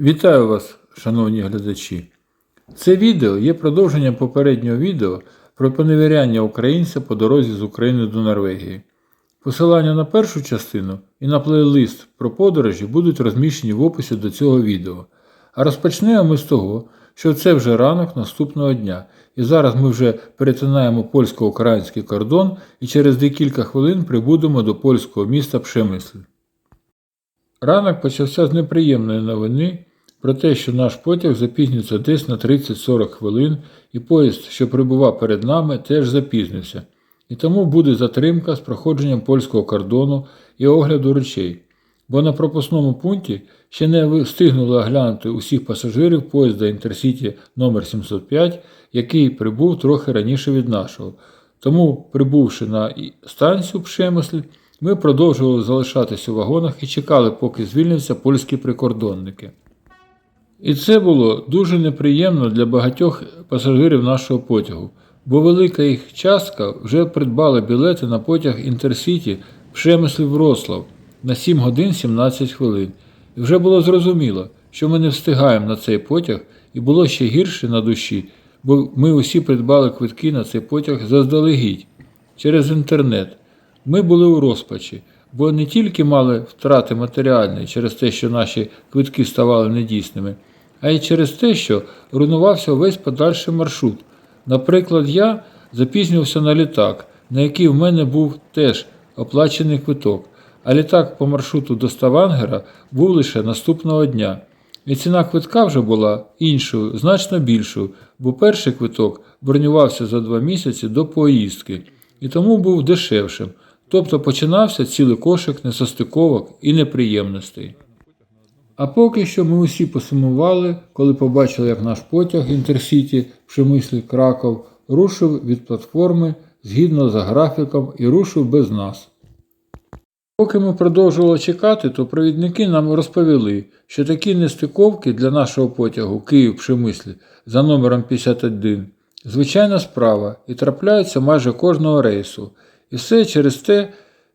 Вітаю вас, шановні глядачі. Це відео є продовженням попереднього відео про поневіряння українця по дорозі з України до Норвегії. Посилання на першу частину і на плейлист про подорожі будуть розміщені в описі до цього відео. А розпочнемо ми з того, що це вже ранок наступного дня, і зараз ми вже перетинаємо польсько-український кордон і через декілька хвилин прибудемо до польського міста Пшемисль. Ранок почався з неприємної новини про те, що наш потяг запізнюється десь на 30-40 хвилин, і поїзд, що прибував перед нами, теж запізнився. І тому буде затримка з проходженням польського кордону і огляду речей. Бо на пропускному пункті ще не встигнули оглянути усіх пасажирів поїзда Інтерсіті номер 705 який прибув трохи раніше від нашого. Тому, прибувши на станцію Пшемисль, ми продовжували залишатися у вагонах і чекали, поки звільняться польські прикордонники. І це було дуже неприємно для багатьох пасажирів нашого потягу, бо велика їх частка вже придбала білети на потяг Інтерсіті Пшемисль Врослав на 7 годин 17 хвилин. І вже було зрозуміло, що ми не встигаємо на цей потяг, і було ще гірше на душі, бо ми усі придбали квитки на цей потяг заздалегідь через інтернет. Ми були у розпачі, бо не тільки мали втрати матеріальні через те, що наші квитки ставали недійсними, а й через те, що руйнувався весь подальший маршрут. Наприклад, я запізнювався на літак, на який в мене був теж оплачений квиток, а літак по маршруту до Ставангера був лише наступного дня. І ціна квитка вже була іншою, значно більшою, бо перший квиток бронювався за два місяці до поїздки і тому був дешевшим, тобто починався цілий кошик несостиковок і неприємностей. А поки що ми усі посумували, коли побачили, як наш потяг Інтерсіті Пшемислі Краков рушив від платформи згідно за графіком і рушив без нас. Поки ми продовжували чекати, то провідники нам розповіли, що такі нестиковки для нашого потягу Київ Пшемислі за номером 51 звичайна справа і трапляються майже кожного рейсу. І все через те,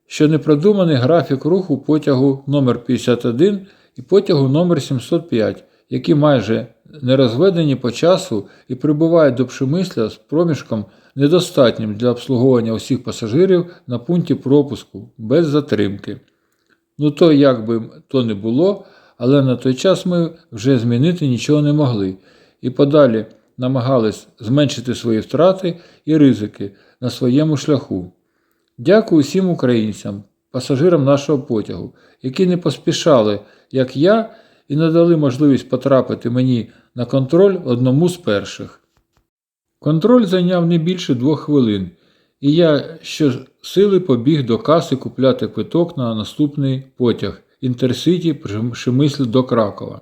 що непродуманий графік руху потягу номер 51 і потягу номер 705, які майже не розведені по часу і прибувають до Пшемисля з проміжком недостатнім для обслуговування усіх пасажирів на пункті пропуску без затримки. Ну то як би то не було, але на той час ми вже змінити нічого не могли і подалі намагались зменшити свої втрати і ризики на своєму шляху. Дякую всім українцям, пасажирам нашого потягу, які не поспішали, як я, і надали можливість потрапити мені на контроль одному з перших. Контроль зайняв не більше двох хвилин, і я щосили побіг до каси купляти квиток на наступний потяг Інтерсіті Пшемисль до Кракова.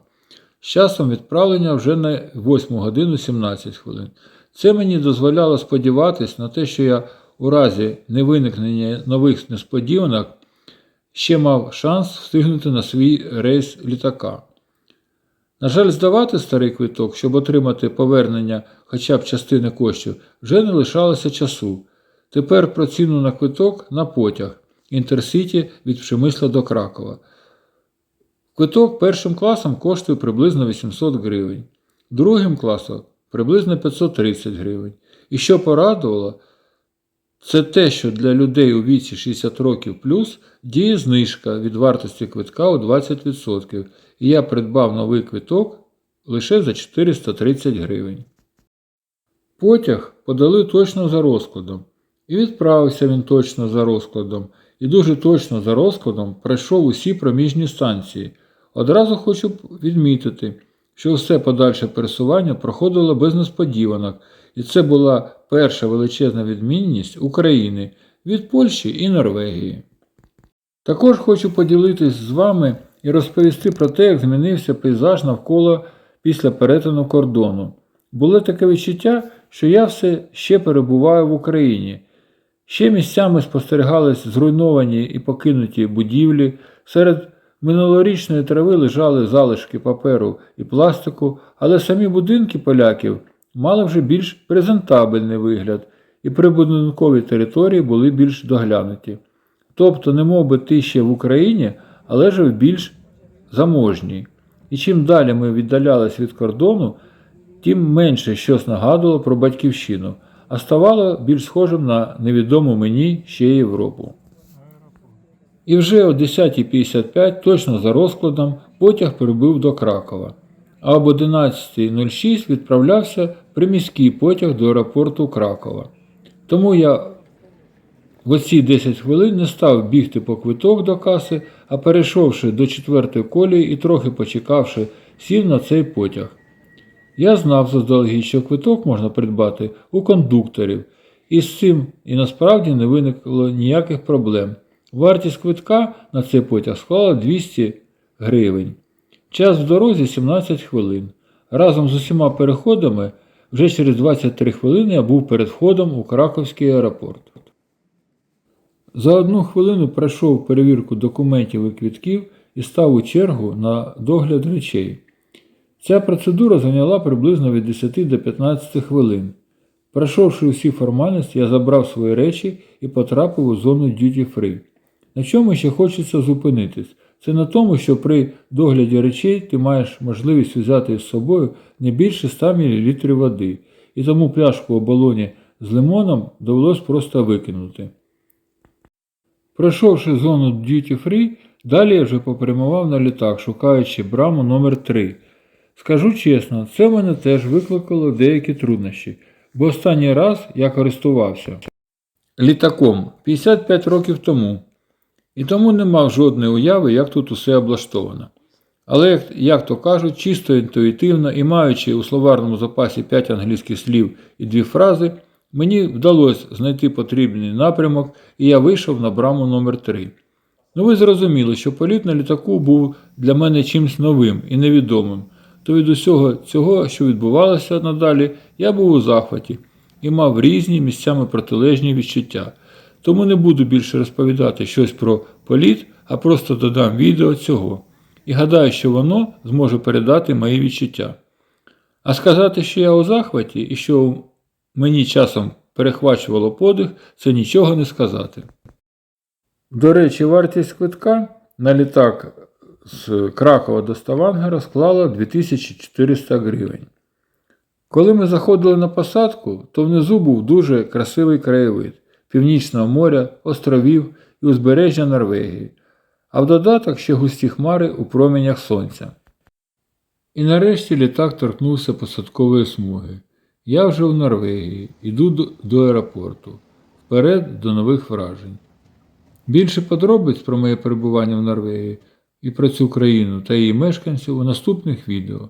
З часом відправлення вже на 8 годину 17 хвилин. Це мені дозволяло сподіватись на те, що я у разі невиникнення нових несподіванок ще мав шанс встигнути на свій рейс літака. На жаль, здавати старий квиток, щоб отримати повернення хоча б частини коштів, вже не лишалося часу. Тепер про ціну на квиток на потяг Інтерсіті від Пшемисла до Кракова. Квиток першим класом коштує приблизно 800 гривень, другим класом приблизно 530 гривень. І що порадувало, це те, що для людей у віці 60 років плюс діє знижка від вартості квитка у 20%, і я придбав новий квиток лише за 430 гривень. Потяг подали точно за розкладом, і відправився він точно за розкладом, і дуже точно за розкладом пройшов усі проміжні станції. Одразу хочу відмітити, що все подальше пересування проходило без несподіванок, і це була перша величезна відмінність України від Польщі і Норвегії. Також хочу поділитись з вами і розповісти про те, як змінився пейзаж навколо після перетину кордону. Було таке відчуття, що я все ще перебуваю в Україні. Ще місцями спостерігались зруйновані і покинуті будівлі, серед минулорічної трави лежали залишки паперу і пластику, але самі будинки поляків мали вже більш презентабельний вигляд, і прибудинкові території були більш доглянуті. Тобто, не мов би ти ще в Україні, але ж більш заможній. І чим далі ми віддалялись від кордону, тим менше щось нагадувало про батьківщину, а ставало більш схожим на невідому мені ще Європу. І вже о 10.55, точно за розкладом, потяг прибув до Кракова, а об 11.06 відправлявся приміський потяг до аеропорту Кракова. Тому я в оці 10 хвилин не став бігти по квиток до каси, а перейшовши до четвертої колії і трохи почекавши, сів на цей потяг. Я знав заздалегідь, що квиток можна придбати у кондукторів, і з цим і насправді не виникло ніяких проблем. Вартість квитка на цей потяг склала 200 гривень. Час в дорозі 17 хвилин. Разом з усіма переходами вже через 23 хвилини я був перед входом у Краковський аеропорт. За одну хвилину пройшов перевірку документів і квітків і став у чергу на догляд речей. Ця процедура зайняла приблизно від 10 до 15 хвилин. Пройшовши усі формальності, я забрав свої речі і потрапив у зону Duty Free. На чому ще хочеться зупинитись? Це на тому, що при догляді речей ти маєш можливість взяти з собою не більше 100 мл води, і тому пляшку у балоні з лимоном довелось просто викинути. Пройшовши зону Duty Free, далі я вже попрямував на літак, шукаючи браму номер 3 Скажу чесно, це мене теж викликало деякі труднощі, бо останній раз я користувався літаком 55 років тому, і тому не мав жодної уяви, як тут усе облаштовано. Але, як, то кажуть, чисто інтуїтивно і маючи у словарному запасі 5 англійських слів і дві фрази, мені вдалося знайти потрібний напрямок, і я вийшов на браму номер 3 Ну ви зрозуміли, що політ на літаку був для мене чимось новим і невідомим, то від усього цього, що відбувалося надалі, я був у захваті і мав різні місцями протилежні відчуття. Тому не буду більше розповідати щось про політ, а просто додам відео цього. І гадаю, що воно зможе передати мої відчуття. А сказати, що я у захваті і що мені часом перехвачувало подих, це нічого не сказати. До речі, вартість квитка на літак з Кракова до Ставангера склала 2400 гривень. Коли ми заходили на посадку, то внизу був дуже красивий краєвид Північного моря, островів і узбережжя Норвегії, а в додаток ще густі хмари у промінях сонця. І нарешті літак торкнувся посадкової смуги. Я вже в Норвегії, іду до, аеропорту, вперед до нових вражень. Більше подробиць про моє перебування в Норвегії і про цю країну та її мешканців у наступних відео.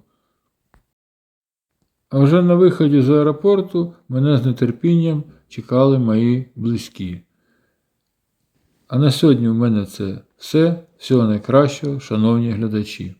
А вже на виході з аеропорту мене з нетерпінням чекали мої близькі. А на сьогодні в мене це все. Всього найкращого, шановні глядачі.